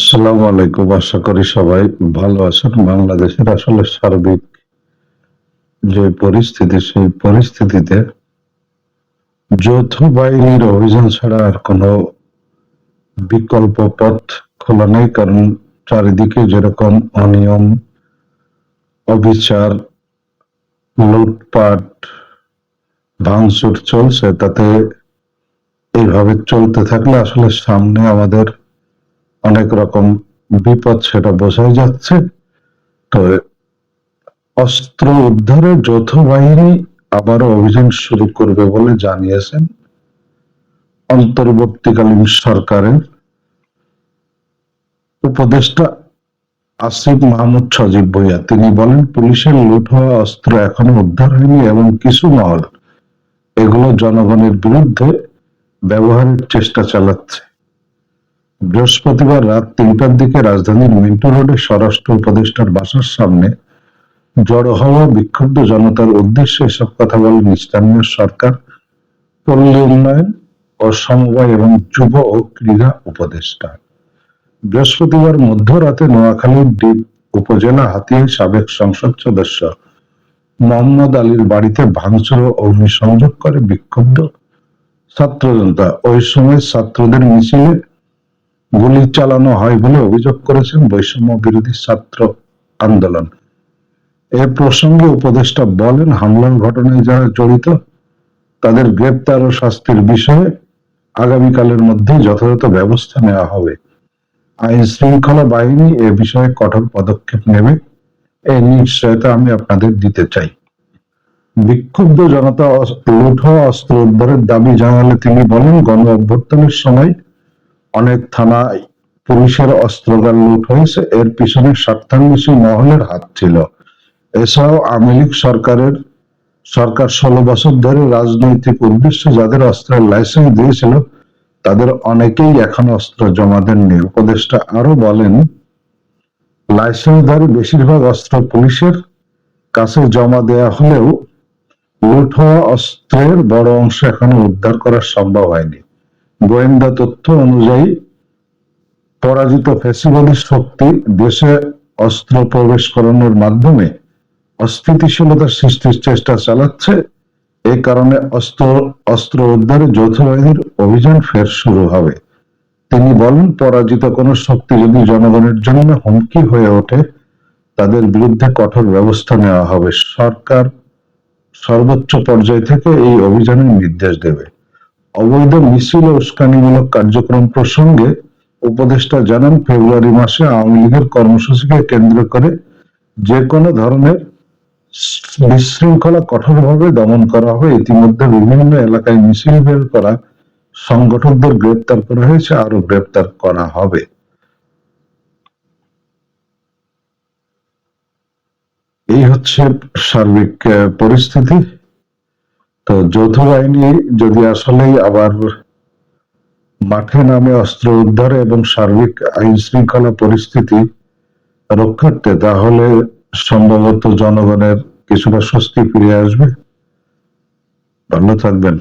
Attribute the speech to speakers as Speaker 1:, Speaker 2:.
Speaker 1: আসসালামু আলাইকুম। আশা করি সবাই ভালো আছেন। বাংলাদেশের আসলে সার্বিক যে পরিস্থিতি, সেই পরিস্থিতিতে যৌথ বাহিনীর অভিযান ছাড়া আর কোনো বিকল্প পথ খোলা নেই, কারণ চারিদিকে যেরকম অনিয়ম, অবিচার, লুটপাট, ভাঙচুর চলছে, তাতে এইভাবে চলতে থাকলে আসলে সামনে আমাদের অনেক রকম বিপদ সেটা বোঝাই যাচ্ছে। তো অস্ত্র উদ্ধারে যৌথ বাহিনী আবারও অভিযান শুরু করবে বলে জানিয়েছেন অন্তর্বর্তীকালীন সরকারের উপদেষ্টা আসিফ মাহমুদ সজীব ভুইয়া। তিনি বলেন, পুলিশের লুট হওয়া অস্ত্র এখনও উদ্ধার হয়নি এবং কিছু মহল এগুলো জনগণের বিরুদ্ধে ব্যবহারের চেষ্টা চালাচ্ছে। বৃহস্পতিবার রাত তিনটার দিকে রাজধানীর মিন্টু রোডে স্বরাষ্ট্র উপদেষ্টার বাসার সামনে জড়ো হওয়া বিক্ষুব্ধ জনতার উদ্দেশ্যে এসব কথা বলেন স্থানীয় সরকার পল্লী উন্নয়ন ও সমবায় এবং যুব ও ক্রীড়া উপদেষ্টা। বৃহস্পতিবার মধ্যরাতে নোয়াখালীর দ্বীপ উপজেলা হাতিয়ার সাবেক সংসদ সদস্য মোহাম্মদ আলীর বাড়িতে ভাঙচুর ও অগ্নিসংযোগ করে বিক্ষুব্ধ ছাত্র জনতা ওই সময় ছাত্রদের মিছিলে গুলি চালানো হয় বলে অভিযোগ করেছেন বৈষম্য বিরোধী ছাত্র আন্দোলন। এ প্রসঙ্গে উপদেষ্টা বলেন, হামলার ঘটনায় যারা জড়িত, তাদের গ্রেপ্তার ও শাস্তির বিষয়ে আগামীকালের মধ্যে যথাযথ ব্যবস্থা নেওয়া হবে। আইন শৃঙ্খলা বাহিনী এ বিষয়ে কঠোর পদক্ষেপ নেবে এই নিশ্চয়তা আমি আপনাদের দিতে চাই। বিক্ষুব্ধ জনতা লুট অস্ত্র উদ্ধারের দাবি জানালে তিনি বলেন, গণ অভ্যর্থনের সময় অনেক থানায় পুলিশের অস্ত্রগার লুট হয়েছে। এর পিছনে স্বার্থান্বেষী মহলের হাত ছিল। এছাড়াও আওয়ামী লীগ সরকারের সরকার ষোলো বছর ধরে রাজনৈতিক উদ্দেশ্যে যাদের অস্ত্রের লাইসেন্স দিয়েছিল, তাদের অনেকেই এখন অস্ত্র জমা দেননি। উপদেষ্টা আরও বলেন লাইসেন্সধারী বেশিরভাগ অস্ত্র পুলিশের কাছে জমা দেয়া হলেও লুট হওয়া অস্ত্রের বড় অংশ এখনও উদ্ধার করা সম্ভব হয়নি। গোয়েন্দা তথ্য অনুযায়ী পরাজিত ফেসিবাদী শক্তি দেশে অস্ত্র প্রবেশ করানোর মাধ্যমে অস্থিতিশীলতা সৃষ্টির চেষ্টা চালাচ্ছে। এই কারণে অস্ত্র অস্ত্র উদ্ধারে যৌথ বাহিনীর অভিযান ফের শুরু হবে। তিনি বলেন, পরাজিত কোনো শক্তি যদি জনগণের জন্য হুমকি হয়ে ওঠে, তাদের বিরুদ্ধে কঠোর ব্যবস্থা নেওয়া হবে। সরকার সর্বোচ্চ পর্যায় থেকে এই অভিযানের নির্দেশ দেবে। অবৈধ মিছিল ও উস্কানিমূলক কার্যক্রম প্রসঙ্গে উপদেষ্টা জানান, ফেব্রুয়ারি মাসে আওয়ামী লীগের কর্মসূচিকে কেন্দ্র করে যে কোনো ধরনের বিশৃঙ্খলা কঠোরভাবে দমন করা হবে ইতিমধ্যে বিভিন্ন এলাকায় মিছিল বের করা সংগঠকদের গ্রেপ্তার করা হয়েছে আরও গ্রেপ্তার করা হবে। এই হচ্ছে সার্বিক পরিস্থিতি। তো যৌথ বাহিনী যদি আসলেই আবার মাঠে নামে অস্ত্র উদ্ধারে এবং সার্বিক আইন শৃঙ্খলা পরিস্থিতি রক্ষার্থে, তাহলে সম্ভবত জনগণের কিছুটা স্বস্তি ফিরে আসবে। ভালো থাকবেন।